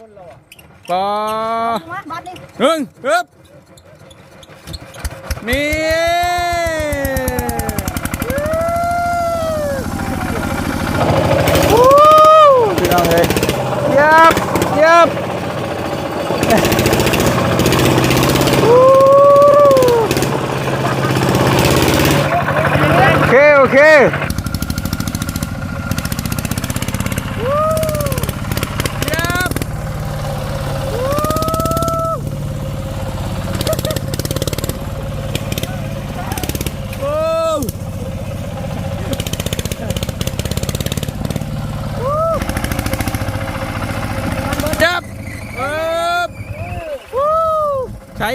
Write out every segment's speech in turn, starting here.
ปอหนึ่งปึ๊บนี่วู้พี่น้องเลยยับยับโอเค โอเควู้ยับ โอ้จับเอิบวู้ใช้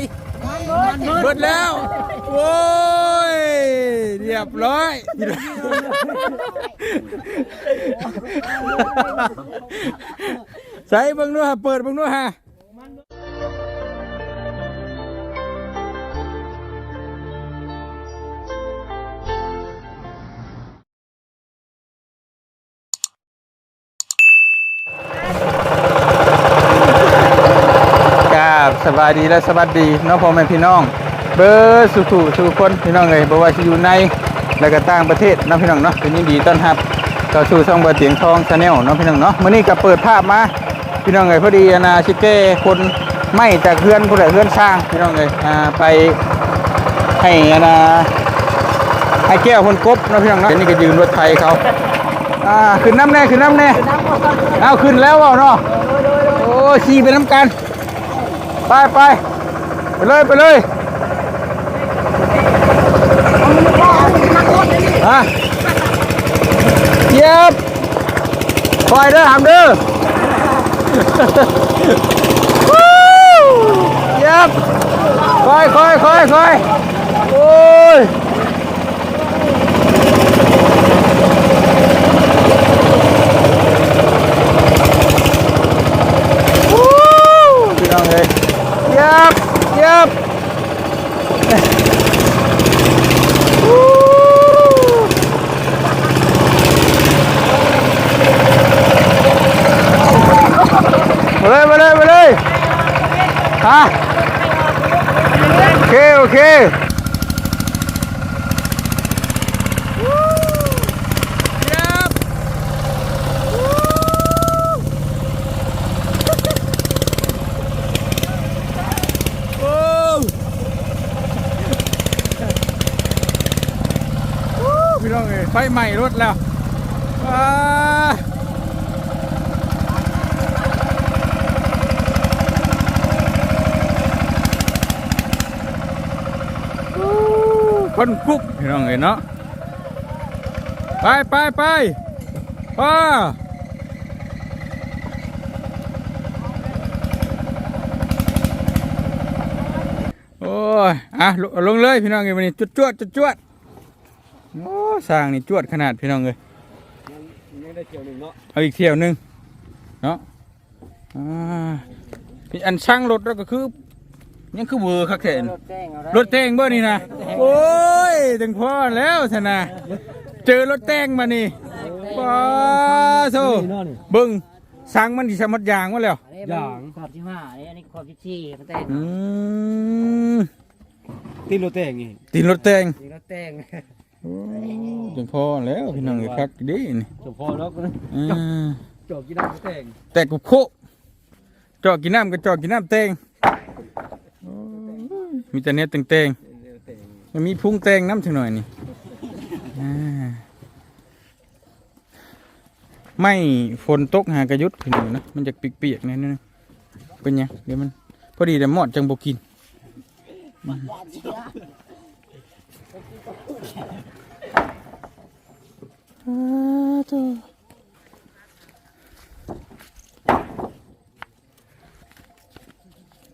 เบิดแล้วโอ้ยเรียบร้อย ใส่เบิ่งด้วยฮะเปิดเบิ่งด้วยฮะกราบสบายดีและสวัสดีน้องพ่อแม่พี่น้อง เบอร์สุขุทุกคนพี่น้องเลยบ่ว่าจะอยู่ใน และก็ต่างประเทศน้องพี่น้องเนาะเป็นยินดีต้อนรับเข้าสู่ช่องเบอร์เสียงทองชาแนลน้องพี่น้องเนาะมื้อนี้ก็เปิดภาพมาพี่น้องเลยพอดีอนาชิเก้คนไม่จากเพื่อนผู้ใดเพื่อนสร้างพี่น้องเลยอ่าไปให้อนาให้แก้วคนกบน้องพี่น้องเนาะนี้ก็ยืมรถไทยเขาอ่าขึ้นน้ำแน่ขึ้นน้ำแน่เอาขึ้นแล้วเปล่าเนาะโอ้ขี่ไปน้ำกันไปไปไปเลยไปเลย ฮะเย็บคอยเด้อหามเด้อวู้เย็บคอยคอยคอยคอยโอ้ยวู้พี่น้องเลยเย็บเย็บ เลยมาเลยมาเลยฮะโอเค โอเควู้เย็บโอ้วู้พี่น้องเอ้ยไฟใหม่รถแล้วาวู้ คนกุ๊บพี่น้องเอ้ยเนาะไปไปไปว้าโอ้ยอะลงลงเลยพี่น้องเอ้ยวันนี้จวดจวดจวดจวดโอ้สร้างนี่จวดขนาดพี่น้องเอ้ยยังได้เที่ยวหนึ่งเนาะเอาอีกเที่ยวหนึ่งเนาะอ่าอันช่างรถแล้วก็คือ ยังคือเวอร์คักแท้นรถแจ้งเอาได้รถแต่งบ่นี่นะโอ้ยถึงพ่อแล้วชนะเจอรถแต่งมานี่ป้าโซเบิ่งสั่งมันที่สมัดยางมาแล้วอันนี้มันขอบที่ห้าอันนี้อันนี้ขอบที่สี่มันแต่งอืมตีนรถแต่งนี่ตีนรถแต่งนี่รถแต่งโอ้ถึงพ่อแล้วพี่น้องเอ้ยคักดีนี่เฉพาะแล้วก็อ่าจอบกีฬารถแต่งแต่กุโคจอกกินน้ำก็จอกกินน้ำแต่งโอ้ย มีแต่เนี้ยแต่งแต่งเรือแต่งๆมันมีพุงแต่งน้ำถึงหน่อยนี่อ่าไม่ฝนตกหากระยุดพี่น้องนะมันจะเปียกๆแน่นอนเป็นหยังเดี๋ยวมันพอดีแต่หมอดจังบกินอ่าโถ่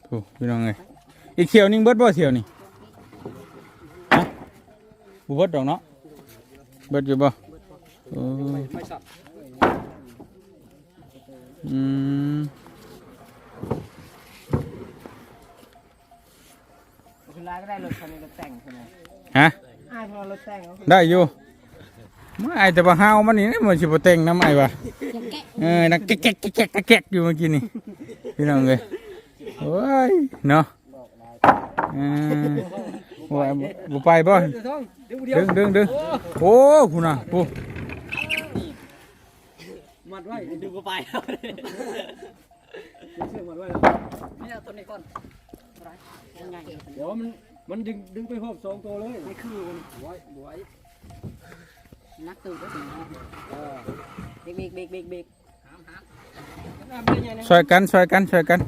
โอ้พี่น้องเอ้ย อีกเที่ยวหนึงเบิดบ่เที่ยวนี่ฮะบ่เบิดดอกเนาะเบิดอยู่บ่โอ้ไม่สับอืมคือร้านก็ได้รถคันนี้รถแต่งใช่ไหมฮะอ้ายพอรถแต่งเอาได้อยู่ไม่ไอแต่ว่าห้าวมันนี่มันสิบ่แต่งน้ำไอ้วะเออนักแก๊กแก๊กแก๊กแก๊กแก๊กอยู่เมื่อกี้นี่พี่น้องเลยโอ้ยเนาะ อ่าว่าบ่ไปบ่เดี๋ยวท้องเดี๋ยวเดียวดึงดึงดึงโอ้คุณน่ะปูมัดไว้ดูก็ไปแล้วเชือกมัดไว้แล้วนี่เอาตัวนี้ก่อนยังไงเดี๋ยวมันมันดึงดึงไปพร้อมสองตัวเลยไม่คือไว้ไว้นักตื่นก็ถึงเออเบรกเบรกเบรกเบรกเบรกช่วยกันช่วยกันช่วยกัน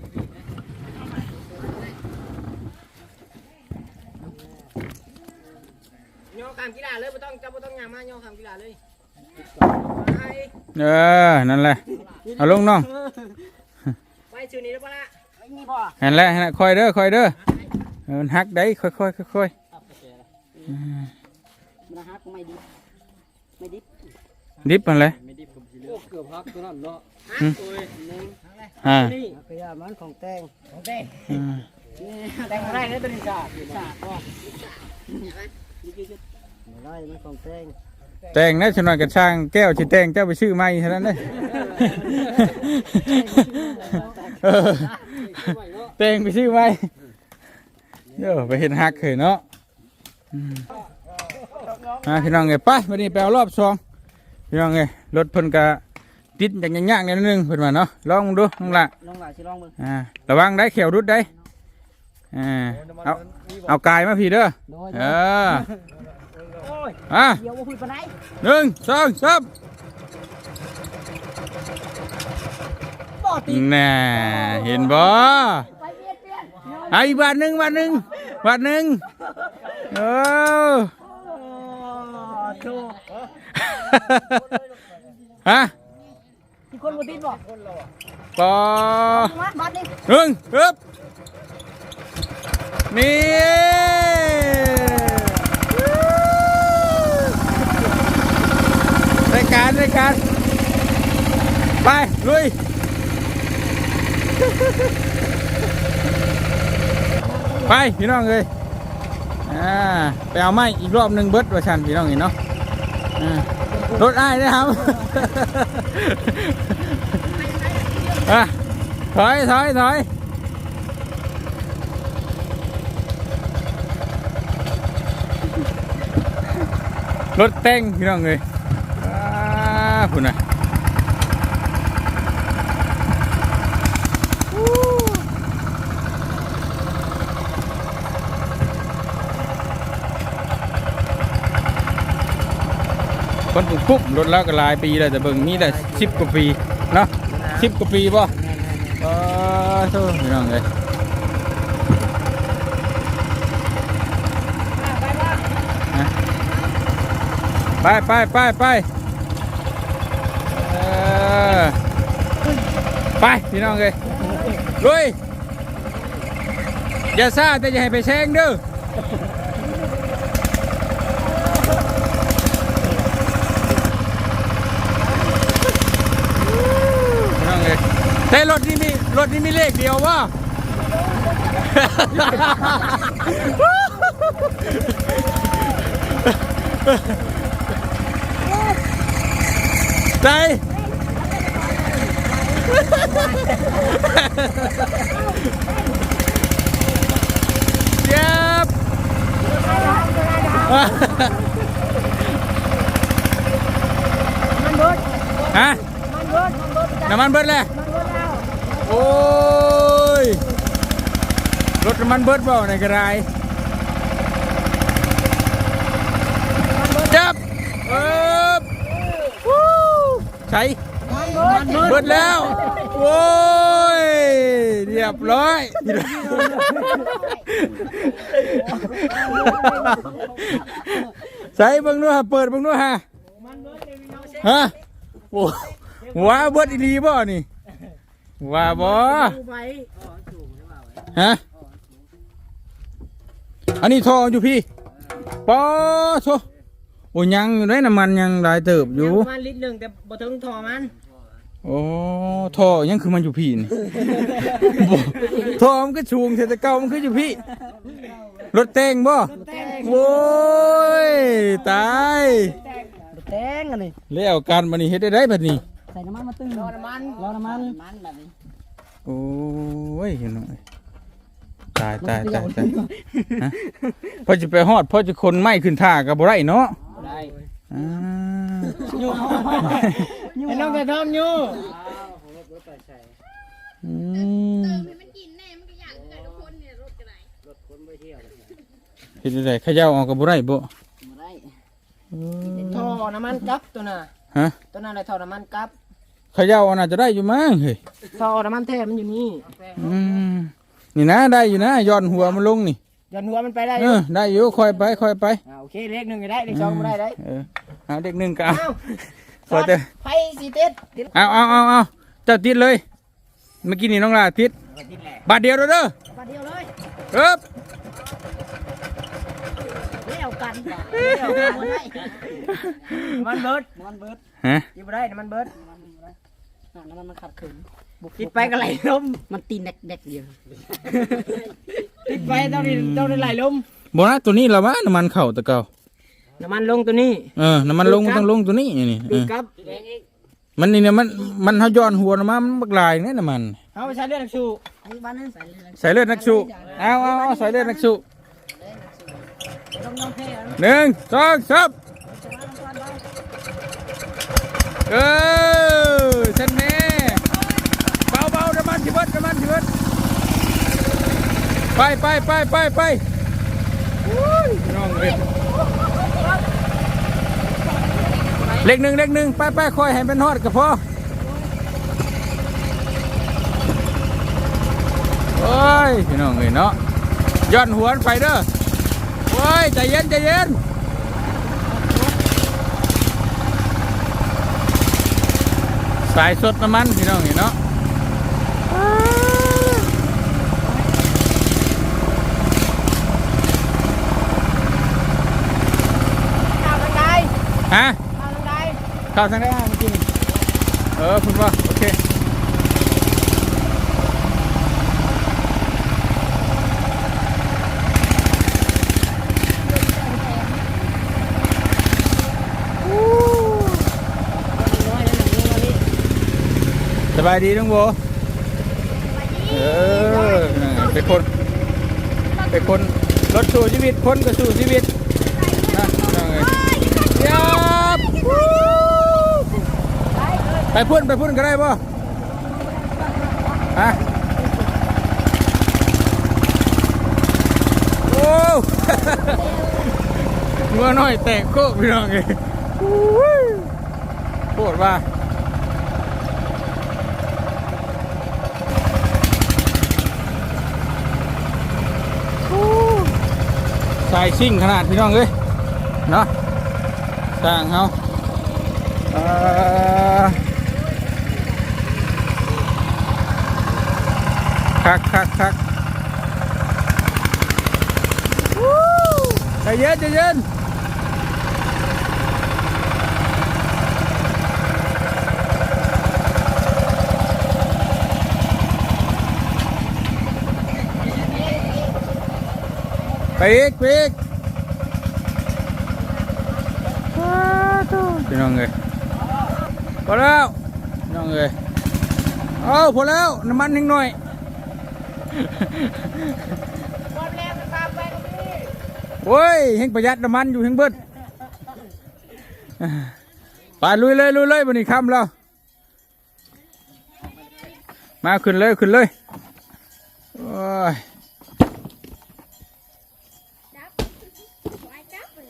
ย่อคำกีฬาเลยไม่ต้องจะไม่ต้องยางมาย่อคำกีฬาเลยไปเออ นั่นแหละ เอาลงน้องไปชื่อนี้ได้ปะล่ะนี่พอเห็นแล้วเห็นแล้วคอยเด้อคอยเด้อเออมันหักได้ค่อยค่อยค่อยค่อยมันฮักไม่ดิบไม่ดิบดิบมันเลยไม่ดิบกับสีเหลืองเกือบพักตัวนั้นเนาะอืมโอ้ยหนึ่งอ่านี่พยามันของแตงของแตงอืมแตงอะไรเนี่ยตัวนี้จ้าจ้าก็อะ ไรมันของแตงแต่งนะชนวนกระช่างแก้วชิแต่งเจ้าไปชื่อใหม่เท่านั้นเลยเออแต่งไปชื่อใหม่เดี๋ยวไปเห็นหักเคยเนาะอืมอ่าพี่น้องไงไปวันนี้ไปเอารอบสองพี่น้องไงรถเพิ่นกะติดอย่างยากๆนิดนึงเพิ่นว่าเนาะลองดูลองละลองหลายสิลองมึงอ่าระวังได้เขียวรุดได้อ่าเอาเอากายมาพี่เด้อโดยเออโอ้ ยอะเดี๋ยวมาคุยปะไหนหนึ่งสองสามบ่ติดน่เห็นบ่ไปเปลี่ยนเปลี่ยนเอาอีกบาทหนึ่งบาทหนึ่งบาทหนึ่งเออฮะที่คนบ่ติดบ่ปอมาบัดนี้หนึ่งปึ๊บนี่ราย การรายการ ไป ลุย ไปพี่น้องเลยอ่าไปเอาไม้อีกรอบหนึ่งเบิร์ดว่าชันพี่น้องเห็นเนาะรถอ้ายนะครับอะถอยถอยถอยรถแต่งพี่น้องเลย คุณนะคนปุ๊บปุ๊บรถแล้วก็หลายปีแล้วแต่เบิ่งนี่แหละสิบกว่าปีเนาะสิบกว่าปีป่ะ Ờ, thôi, พี่น้องเลยไปไปไปไปเออ ไปพี่น้องเลยลุยอย่าซ่าแต่อย่าให้ไปแซงเด้อพี่น้องเลยแต่รถนี่มีรถนี่มีเลขเดียววะใจ เจ็บมันเบิดฮะมันเบิดมันเบิดน้ำมันเบิดเลยมันเบิดแล้วโอ้ย รถน้ำมันเบิดเปล่าในกระไรจับเออวู้ใช้ เบิดแล้วโอ้ยเรียบร้อยใส่เบิ่งด้วยฮะเปิดเบิ่งด้วยฮะฮะโอ้ว้าเบิดอีหลีบ่นี่ว่าบ่ฮะอันนี้ทออยู่พี่ปอโทโอ้ยังอยู่ได้น้ำมันยังหลายเติบอยู่ประมาณลิตรหนึ่งแต่บ่ถึงทอมัน โอ้ท่อยังคือมันอยู่พี่นี่ บ่ท่อมันก็ชูงแต่เก่ามันคืออยู่พี่ รถแต่งบ่โว้ยตายแตงอันนี้แล้วการมันนี่เฮ็ดได้ได้บัดนี้ ใส่น้ำมันมาตึงรอน้ำมันรอน้ำมันมันแบบนี้โอ้อ้ยพี่น้องเอ้ยตายตายตายตายฮะพอจะไปฮอดพอจะคนไม่ขึ้นท่ากับบ่ได้เนาะได้อ่า ไอ้น้องจะทำอยู่อืมให้มันกินแน่มันก็อยากเกิดทุกคนเนี่ยรถกระไรรถคนไปเที่ยวเลยเฮ็ดได้เขย่าเออกกับบ่ได้บ่มาได้ท่อน้ำมันกับตัวน่ะฮะตัวน่ะอะไรท่อน้ำมันกับเขย่าเอาน่าจะได้อยู่มั้งเฮ้ยท่อน้ำมันแท้มันอยู่นี่อืมนี่นะได้อยู่นะย้อนหัวมันลงนี่ ยันหัวมันไปได้อเอยู่อได้อยู่ค่อยไปค่อยไปอ่าโอเคเลขหนึ่งก็ได้เลขสองก็ได้ได้เออเอาเด็กหนึ่งก็เอาเอ้าพอเด้อไฟสีเต็ดติดเอาเอาเอาเอาเจ้าติดเลย เมื่อกี้นี่น้องลาติดติดแหละบาทเดียวเด้อเด้อมาเดียวเลยเอ๊บเลี้ยวกันจ้ะเลี้ยวกันบ่ได้มันเบิดมันเบิดฮะยิบได้น้ำมันเบิดน้ำมันมันขัดขืนติดไปก็ไหลลมมันตีนเด็กๆเดียว ติดไปต้องได้ต้องได้ไหลลมบนะตัวนี้ละวะน้ำมันเข่าตะเกาน้ำมันลงตัวนี้ เออน้ำมันลงมันต้องลงตัวนี้นี่เอปีอกับมันนี่เนี่ยมันมันเขาย้อนหัวนะมันบักลายเนี่ยน้ำมัน เอาไปใช้เลือดนักสู้นี่บ้านนึงใส่เลยใส่เลือดนักสู้เอาเอาเอาใส่เลือดนักสู้ต้องน้องเท่หนึ่งสองสามเออเส้นแม่เบาเบาๆน้ำมันชิบดน้ำมันชิบด ไปไปไปไปไปอุ้ยน้องเอ้ยเล็กหนึ่งเล็กหนึ่งไปไปคอยให้เป็นฮอดก็พอโอ้ยพี่น้องเอ้ยเนาะย้อนหัวไปเด้อโอ้ยใจเย็นใจเย็นสายสดน้ำมันพี่น้องเห็นเนาะ ข้าวทางใด ฮะข้าวทางใดเข้าวทางได้เมื่อกี้นี่เออคุณว่าโอเคสบายดีน้องโบเออเป็นคนเป็นคนรถสู่ชีวิตคนก็สู่ชีวิตนะน้องเอ้ย ยับ ไปพุ่นไปพุ่นก็ได้ป่ะฮะโอ้งัวน้อยแตกโคกพี่น้องเอ้ยโคตรว่าสายซิ่งขนาดพี่น้องเอ้ยเนาะสร้างเขาอ่อ คักคักคักวู้ใจเย็นใจเย็นไปอีกไปอี ความแรงมันพาไปตรงนี้โอ้ยเฮงประหยัดน้ำมันอยู่เฮงเบิดไปลุยเลยลุยเลยวันนี้ค่ำแล้ว มาขึ้นเลยขึ้นเลยโอ้ยจับไว้จับเลย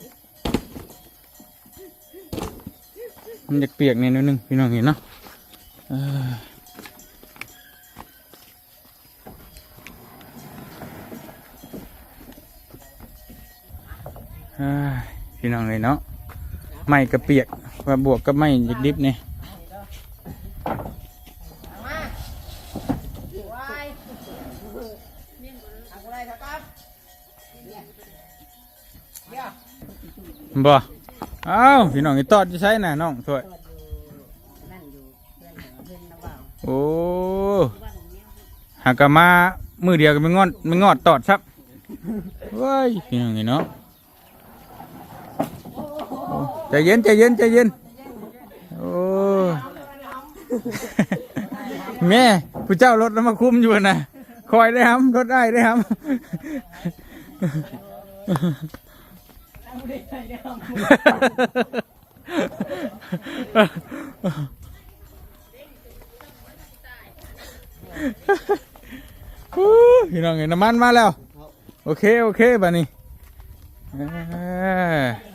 มันจะเปียกนิดนึงพี่น้องเห็นเนาะเออเอ้ย พี่น้องเลยเนาะไม่กระเปียกว่าบวกกับไม่ยิกดิบเนี่ยบ่เอ้าพี่น้องไอ้ตอดจะใช้น่ะน้องถวยนั่นอยโอ้หากมามือเดียวก็ไม่งอดไม่งอดตอดครับเว้ยพี่น้องอ้เนาะ ใจเย็นใจเย็นใจเย็นโอ้แม่ผู้เจ้ารถแล้วมาคุมอยู่นะคอยได้ครับรถได้ได้ครับพี่น้องเห็นน้ำมันมาแล้ว โอเค โอเคบัดนี้อ่า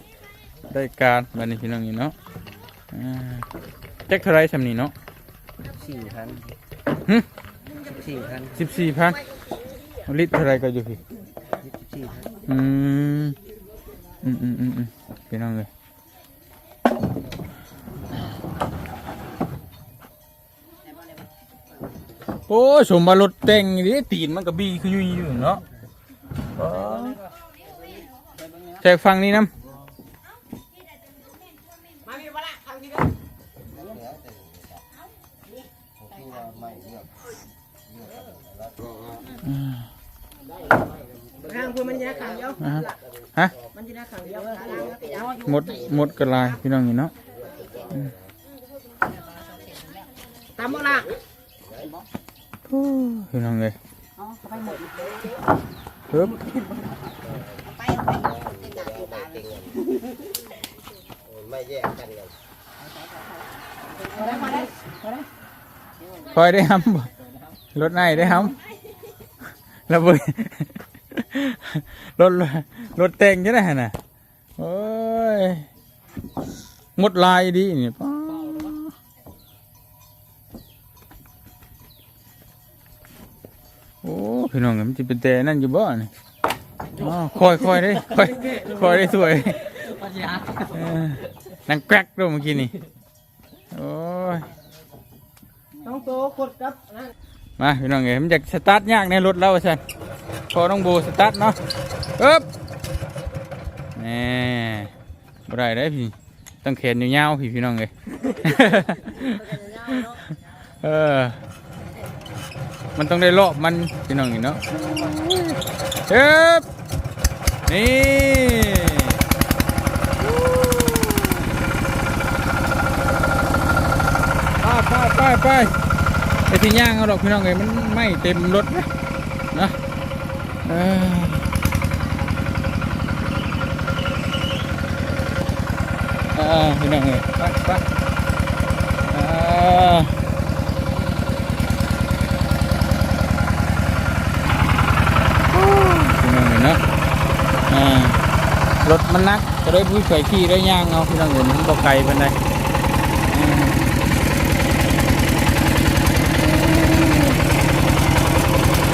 ได้การบัดนี้พี่น้องนี่เนาะอ่าแจ็คเท่าไรสำนี้เนาะสี่พันหึสี่พันสิบสี่พันลิตรเท่าไรก็อยู่พี่ยี่สิบสี่พันอืมอืมอืมอืมอืมพี่น้องเลยโอ้สมบัติรถแต่งนี่ตีนมันก็บีคืออยู่อยู่เนาะอ๋อแจกฟังนี่น้มางคุณมันยาขังเดียวำอ่าฮะฮะมันจะได้ขังเดียวหมดหมดกระลายพี่น้องนี่เนาะตามบ่ละโอ้พี่น้องเลยเฮ้ยไม่แยกกันเลยคอยได้ห้ำบ่รถไหนได้ห้ำแล้วเว้ย รถรถแต่งจะได้หั่นน่ะโอ้ยหมดลายดีนี่ป้าโอ้พี่น้องมันจะเป็นแต่นั่นอยู่บ่นี่อ๋อคอยคอยได้คอยคอยได้สวยนั่งแกรกด้วยเมื่อกี้นี่โอ้ยต้องโตกดกับ มาพี่น้องเอ๋มันอยากสตาร์ทยากในรถเราสันพอต้องบูสตาร์ทเนาะอึ๊บนี่บ่ได้ได้พี่ต้องแขนยาวๆพี่พี่น้องเอ๋เออมันต้องได้รอบมันพี่น้องเนาะอึ๊บนี่ไปไปไป ไอ้ที่ย่างเอาดอกพี่น้องเอ้ยมันไม่เต็มรถนะนะพี่น้องเอ้ยไปไปรถมันนักก็ได้ผู้ช่วยขี่ได้ย่างเอาพี่น้องเอ้ยมันบ่ไกลปานใดอ่า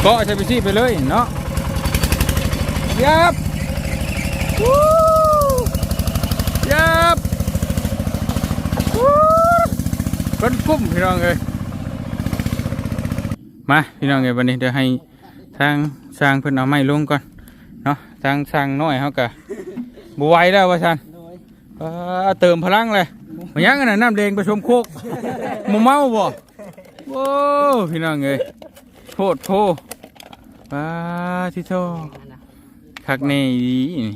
ก็ใช้ไปซี่ไปเลยเนาะยับวู้ยับวู้คนกุ้มพี่น้องเลยมาพี่น้องเลยวันนี้เดี๋ยวให้ทางสร้างเพิ่อนเอาไม้ลงก่อนเนาะทางสร้างน้อยเขากะบไหวแล้วว่าชันเออเติมพลังเลยมายังกันนะน้ำแดงผสมโคกหมูเมาบ่โอ้พี่น้องเลยโทษโทษ ปาทิโตคักแน่ดีนี่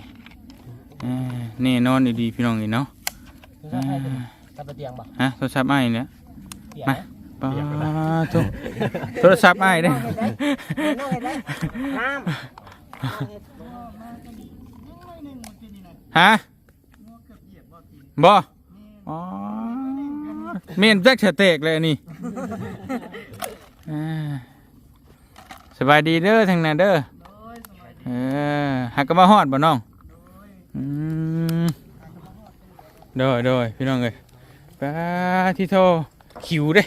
อ่าแน่นอนดีๆพี่น้องนี่เนาะอ่ากับเตียงบ่ฮะโทรศัพท์ไอ้ายเนี่ยเตียงมาปาทุโทรศัพท์ไอ้ายเด้อน้องเห็นไหมน้ำฮะบ่อ๋อเมนแจ็คสเต็กเลยนี่อ่า สบายดีเด้อทางนั้นเด้อเออหักก็มาฮอดบ่น้องอืมโดยโดยพี่น้องเอ้ยปาที่โทขิวเด้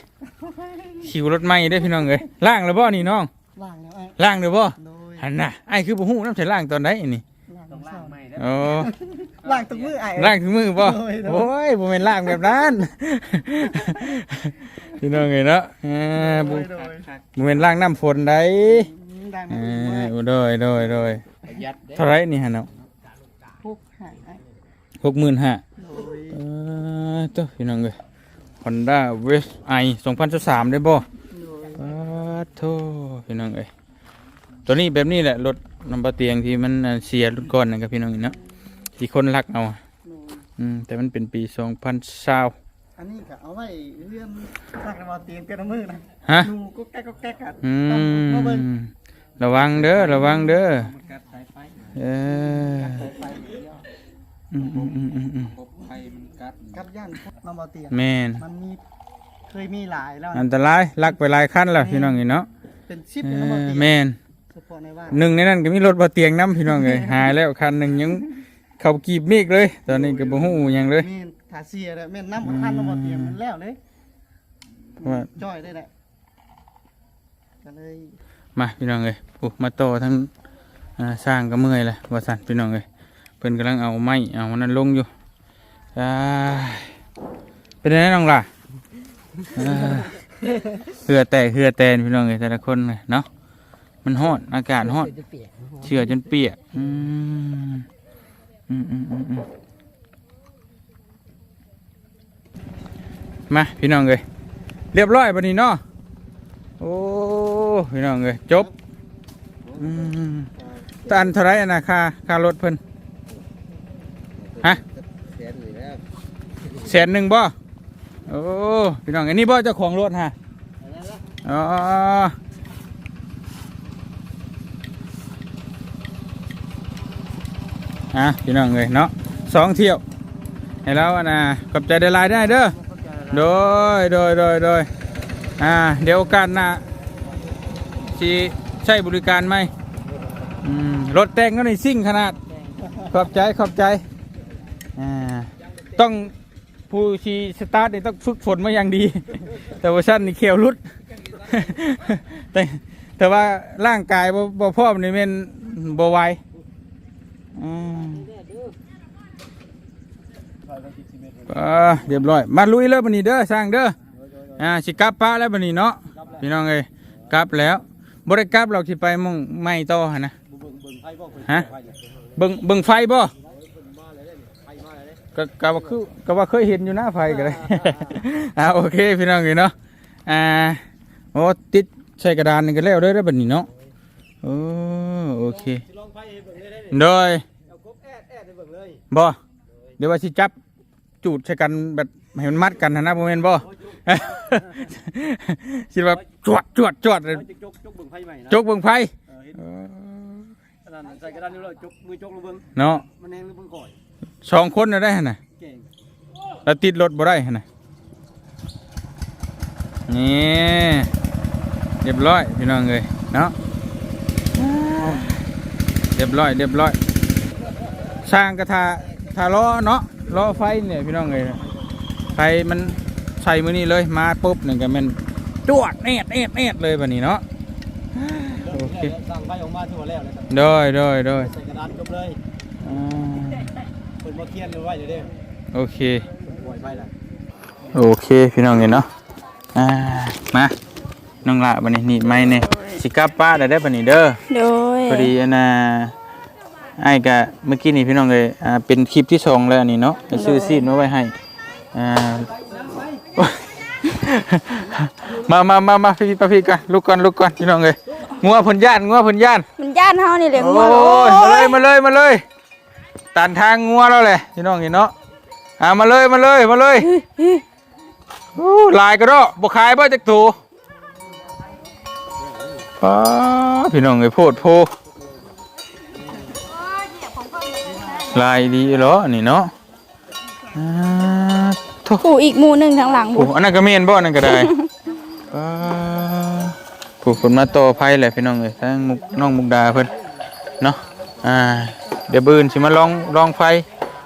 ขิวรถไหม้เด้พี่น้องเอ้ยล่างแล้วบ่นี่น้องว่างแล้วไอ้ล่างเด้อบ่โดยหันน่ะไอ้คือบ่ฮู้น้ำใส่ล่างตอนไหนนี่ต้องล่างใหม่นะโอ้ล่างตรงมือไอ้ล่างถึงมือป่ะโอ้ยโดยโอ้ยบ่เป็นล่างแบบนั้น พี่น้องเอ้ยเนาะเออบ่โดยบ่เป็นล่างน้ำฝนได้ดังเอนะอโดยโดยโดยยัดเท่าไหรนี่ฮะเนาะพวกหายไอ้หกหมื่นห้าโดยเออเจ้าพี่น้องเอ้ย Honda West i 2013ได้บ่โดยปาดโทพี่น้องเอ้ย ตัวนี้แบบนี้แหละรถลำปะเตียงที่มันอ่าเสียรุ่นก่อนนะครับพี่น้องเนาะที่คนรักเอาอะอืมแต่มันเป็นปี2020อัน นี้ก็เอาไว้เรื่องตั้งกระบอกเตียงกันมือนะฮะดูก็แก๊กก็แก๊กกันอืต้องมาเบิ่งมระวังเด้อระวังเด้อมันกัดสายไฟเออสายไฟเดียวอืมอืมอืมอืมอืมกบไฟมันกัดกับย่านน้ำบ่เตียงแม่นมันมีเคยมีหลายแล้วอันตรายลักไปหลายคันแล้วพี่น้องนี่เนาะเป็นชิปเอน้ำบ่อเตียงแม่นเฉพาะในบ้านหนึ่งในนั้นก็มีรถบ่เตียงน้ำพี่น้องเลยหายแล้วคันหนึ่งยังเข้ากีบมีกเลย ตอนนี้ก็บ่ฮู้หยังเลย มีขาเสียแล้วแม่นน้ำพันน้ำบ่เตียงมันแล้วเลยว่าจ้อยได้แหละก็เลยมาพี่น้องเลยโอ้มาต่อทั้งอ่าสร้างก็เมื่อยเลยว่าสั่นพี่น้องเลยเพิ่นกำลังเอาไม้เอาอันนั้นลงอยู่อ่าเป็นไงน้องล่ะอ่าเหือแตกเหือแตนพี่น้องเลยแต่ละคนเลยเนาะมันฮ้อนอากาศฮ้อนจะเปียกเชื่อจนเปียกอืมอืมอืมอืมอืม มาพี่น้องเลยเรียบร้อยบันนี้เนาะโอ้พี่น้องเลยจบตันเท่าไรอะนะค่าค่ารถเพิ่นฮะแสนหนึ่งบ่โอ้พี่น้องอันนี้บ่เจ้าของรถฮะอ๋ออะพี่น้องเลยเนาะสองเที่ยวให้แล้วอะนะขอบใจได้ลายได้เด้อ โดยโดยโดยโดยอ่า เดี๋ยวกาสหน้าที่ใช้บริการไหมอืมรถแต่งก็ในซิ่งขนาด ขอบใจขอบใจอ่าต้องผู้ชีสตาร์ทเนี่ยต้องฝึกฝนมาอย่างดี แต่ว่าชั้นนี่เขียวรุด แต่แต่ว่าร่างกายบ่บ่อมนี่แม่นบ่ไหวอืม อ่าเรียบร้อย มาลุยเลยบันนี้เด้อสร้างเด้ออ่าสิกลับป้าแล้วบันนี้เนาะพี่น้องเอ้ยกลับแล้วบ่ได้กลับเราสิไปมองไม่ต่อหั่นนะฮะเบิ่งเบิ่งไฟบ่มาเลยได้ไฟมาเลยได้ก็ก็ว่าคือก็ว่าเคยเห็นอยู่หน้าไฟก็เลยอ่าโอเคพี่น้องเอ้เนาะอ่าโอ้ติดใส่กระดานนี่ก็แล้วเด้อได้อบัดนี้เนาะโอ้โอเคเลยได้โดยเอากบอเบิ่งเลยบ่เดี๋ยวว่าสิจับ จูดใส่กันแบบให้มันมัดกันนะนะบ่แม่นบ่ คิดว่าจวดจวดจวดเลยเอาจกจกเบิ่งไฟใหม่นะจกเบิ่งไฟเออเห็นเออกระดานใส่กระดานนี่เลยจกมือจกลงเบิ่งเนาะมันแห้งหรือมันก่อยสองคนน่ะได้หั่นน่ะเก่งแล้วติดรถบ่ได้หั่นน่ะนี่เรียบร้อยพี่น้องเอ้ยเนาะเรียบร้อยเรียบร้อยสร้างกระทาทาล้อเนาะ ล้อไฟเนี่ยพี่น้องเอ้ยไฟมันใส่มือนี่เลยมาปุ๊บนี่ก็แมันจวดเอ็ดเอ็ดเอ็ดเลยแบบนี้เนาะโอเคสั่งไฟออกมาทั่วแล้วเลยครับโดยโดยโดยใส่กระดานจบเลยอ่าเปิดมาเคียนเลยไว้เดี๋ยวเด้โอเคปล่อยไฟละโอเคพี่น้องเห็นเนาะอ่ามาน้องละบันนี้นี่ไม่เนี่ยสิกลับป้าได้ได้บันนี้เด้อโดยพอดีอันน่ะ ไอ้กะเมื่อกี้นี่พี่น้องเลยอ่าเป็นคลิปที่สองแล้วอันนี้เนาะไปซื้อซีนมาไว้ให้อ่าโอ๊ยมามามามาพี่พี่พี่กันลุกก่อนลุกก่อนพี่น้องเลยงัวผลย่านงัวผลย่านมันย่านเฮานี่แหละโอ้ยมาเลยมาเลยมาเลยตันทางงัวแล้วแหละพี่น้องเห็นเนาะอ่ามาเลยมาเลยมาเลยโอ้ลายก็ได้บ่ขายบ่จักตูป้าพี่น้องเอ้ยโพดโพ ลายดีเหรออันนี่เนาะอ่าโถ่ผู้อีกหมู่หนึงทางหลังโอ้อันนั้นก็เมียนบ่อันนั้นก็ได้ป้าผู้คนมาต่อไผแหละพี่น้องเอ้ยทั้งมุกน้องมุกดาเพิ่นเนาะอ่าเดี๋ยวบืนสิมาลองลองไฟ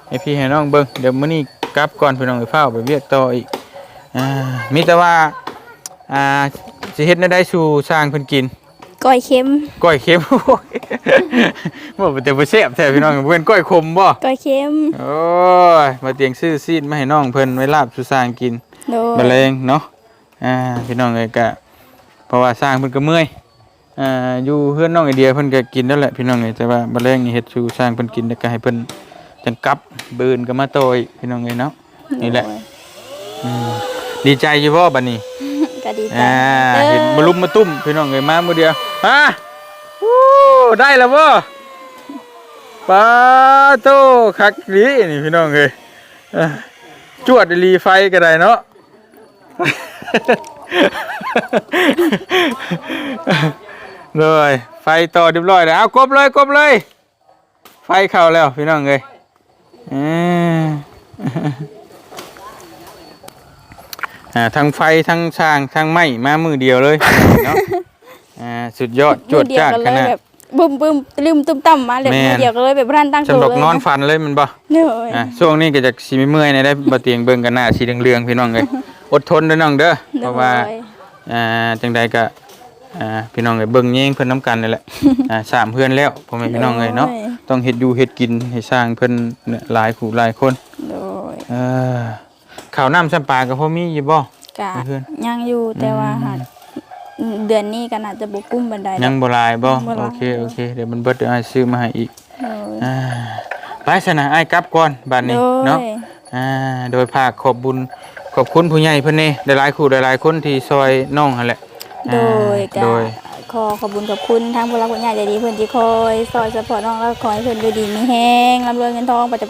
ให้พี่ให้น้องเบิ่งเดี๋ยวมื้อนี้กลับก่อนพี่น้องเอ้ยฟ้าวไปเวียกต่ออีกอ่ามีแต่ว่าอ่าสิเฮ็ดแนวใดสู่สร้างเพิ่นกิน ก้อยเค็มก้อยเค็มโอ้ยบ่เป็นแต่บ่แซ่บแท้พี่น้องบ่เป็นก้อยขมบ่ก้อยเค็มโอ้ยมาเตียงซื้อซีดมาให้น้องเพิ่นไว้ลาบสู่สร้างกินโดบะยเลงเนาะอ่าพี่น้องเอ้ยกะเพราะว่าสร้างเพิ่นก็เมื่อยอ่าอยู่เพื่อนน้องไอเดียเพิ่นก็กินนั่นแหละพี่น้องเอ้ยแต่ว่าบะเลงนี่เฮ็ดสู่สร้างเพิ่นกินแล้วก็ให้เพิ่นจังกลับบืนก็มาโตอีกพี่น้องเอ้ยเนาะนี่แหละอืมดีใจอยู่บ่บัดนี้ก็ดีใจอ่าเห็นมาลุมมาตุ้มพี่น้องเอ้ยมามื้อเดียว ฮะวู้ได้แล้วบ่ปาโตคักดีนี่พี่น้องเอ้ยจวดอีไฟก็ได้เนาะเลยไฟต่อเรียบร้อยแล้วเอากบเลยกบเลย ไฟเข้าแล้วพี่น้องเลยอ้ออ่าทั้งไฟทั้งช่างทั้งไม้มามือเดียวเลยเนาะ อ่าสุดยอดจวดมือเดียจ้าดกันขเลยนาดแบบบึ้มบึ้มลืมตุ้มต่ำมาเลยแม่นมือเดียวกันเลยแบบรันตั้งสำตัวหรับเลยนอนฝันเลยแมันบ่เหนื่อยอ่าช่วงนี้ก็จะสีเมื่อยในได้บ่เตียงเบิ่งกันหน้าสีเหลืองๆพี่น้องเลยอดทนเด้อน้องเด้อเพราะว่าโดยอ่าจังใดก็อ่าพี่น้องเลยเบิ่งแย่งเพิ่นน้ำกันนี่แหละอ่าสามเพื่อนแล้วพ่อแม่พี่น้องเลยเนาะต้องเฮ็ดอยู่เฮ็ดกินให้สร้างเพิ่นเนี่ยหลายผู้หลายคนโดยเออข้าวน้ำซ้ำปลาก็พอมีอยู่บ่กะเพื่อนยังอยู่แต่ว่าหาก เดือนนี้ก็น่าจะบ่กุ้มบันไดยังบ่หลายบ่บ่หลายโอเคโอเคเดี๋ยวมันเบิดเดี๋ยวอ้ายซื้อมาให้อีกโดยอ่าไปซะนะอ้ายกลับก่อนบัดนี้โดยเนาะอ่าโดยภาคขอบบุญขอบคุณผู้ใหญ่เพิ่นนี่หลายๆคู่หลายๆคนที่ซอยน้องหั่นแหละโดยอ่าก็โดย ขอขอบคุญขอบคุณทางผู้รักผู้ใหญ่ใจดีเพื่อนที่คอยซอยสปอร์ตน้องแล้วขอให้เพื่อนดูดีมีแห้งร่ำรวยเงินทองปราศ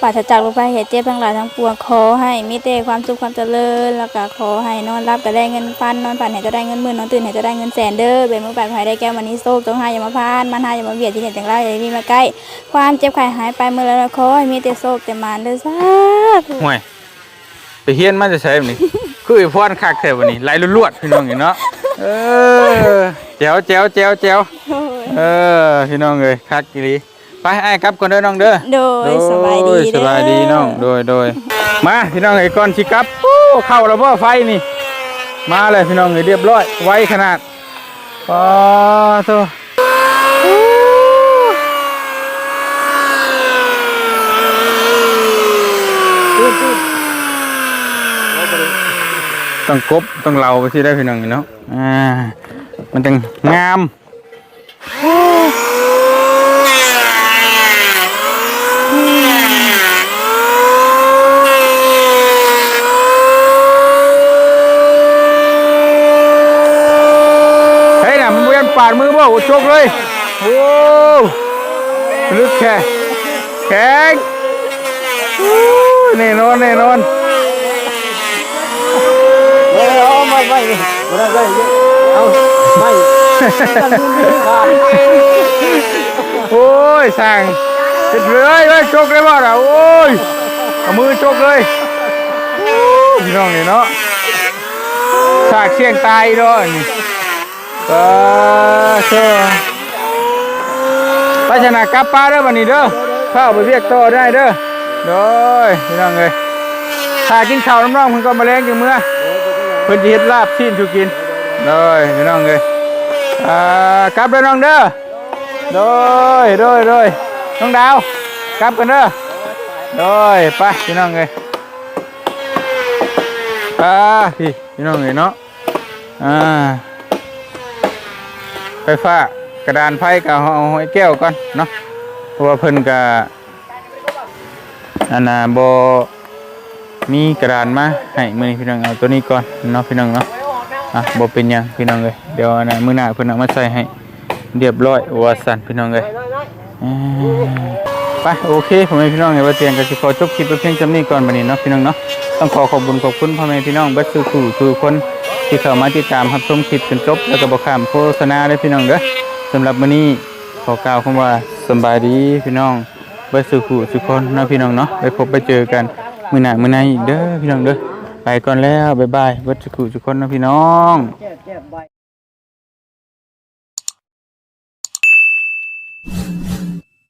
ปราศจากโรคภัยเหตุเจ็บทั้งหลายทั้งปวงขอให้มีแต่ความสุขความเจริญ แล้วก็ขอให้นอนรับก็ได้เงินพันนอนฝันให้จะได้เงินหมื่นนอนตื่นให้จะได้เงินแสนเด้อเป็นมือปากภัยได้แก้วมันนี้โซกจงหายอย่ามาพานมันหายอย่ามาเบียดที่เห็นจังไรอย่ามีมาใกล้ ความเจ็บไข้หายไปเมื่อแล้วขอให้มีแต่โซกแต่มานเด้อสาห่วยไปเฮียนมาจะใช้แบบนี้ คือไอ้พรคักแท้วันนี้ไหลลวดๆพี่น้องเห็นเนาะเออแจ๋วแจ๋วแจ๋วแจ๋วโดยเออพี่น้องเอ้ยคักอีหลีไปไอ้ายกลับก่อนเด้อน้องเด้อโดยสบายดีโอ้เด้อสบายดีน้องโดยโดยมาพี่น้องเอ้ยก่อนสิกลับโอ้เข้าแล้วบ่ไฟนี่ มาเลยพี่น้องเอ้ยเรียบร้อยไวขนาดปอโต ต้องกบต้องเหลาไปสิได้พี่น้องเนาะอ่ามันจังงามเฮ้ยน่ะมันเวียนปาดมือบ่โอ้โชกเลยโอ้ลึกแค่แข็งแน่นอนแน่นอน เออเอา ไม่ไม่ไม่ได้ไม่เอาไม่โอ้ยสั่งเจ็ดเลยเฮ้ยโชกเลยบ่ล่ะโอ้ยเอามือโชกเลยพี่น้องนี่เนาะสากเสียงตายด้วยนี่ก็เชื่อไปชนะกับป้าเด้อบันนี้เด้อเข้าไปเรียกต่อได้เด้อโดยพี่น้องเลยถ้ากินข้าวน้ำน้องมันก็มาแรงจังเมื่อ พิ่นสิเฮ็ดลาบชิ้นถูกกินโดยพี่น้องเลยอ่ากลับเด้อน้องเด้อโดยโดยโดยน้องดาวกลับกันเด้อโดยไปพี่น้องเลยไปพี่พี่น้องเลยเนาะอ่าไฟฟ้ากระดานไฟกับเอาไอ้แก้วก่อนเนาะเพราะว่าเพิ่นกับอันน่ะบ มีกระดานมาให้มือนี้พี่น้องเอาตัวนี้ก่อนเนาะพี่น้องเนาะอะบ่เป็นยังพี่น้องเลยเดี๋ยวอันน่ะมือหน้าเพิ่นเอามาใส่ให้เรียบร้อยว่าสันพี่น้องเลยไปโอเคผมให้พี่น้องในว่าเตียงก็จะขอจบคลิปไปเพียงจำนี้ก่อนวันนี้เนาะพี่น้องเนาะต้องขอขอบคุญขอบคุณพ่อแม่พี่น้องเบัดสู่สู่ทุกคนที่เข้ามาติดตามรับชมคลิปจนจบแล้วก็บอกข้ามโฆษณาเด้พี่น้องเด้อสำหรับวันนี้ขอกล่าวคำว่าสบายดีพี่น้องเบัดสู่สู่ทุกคนเนาะพี่น้องเนาะไปพบไปเจอกัน มื้อหน้ามื้อในอีกเด้อพี่น้องเด้อไปก่อนแล้วบ๊ายบายเบัดสู่ทุกคนนะพี่น้อง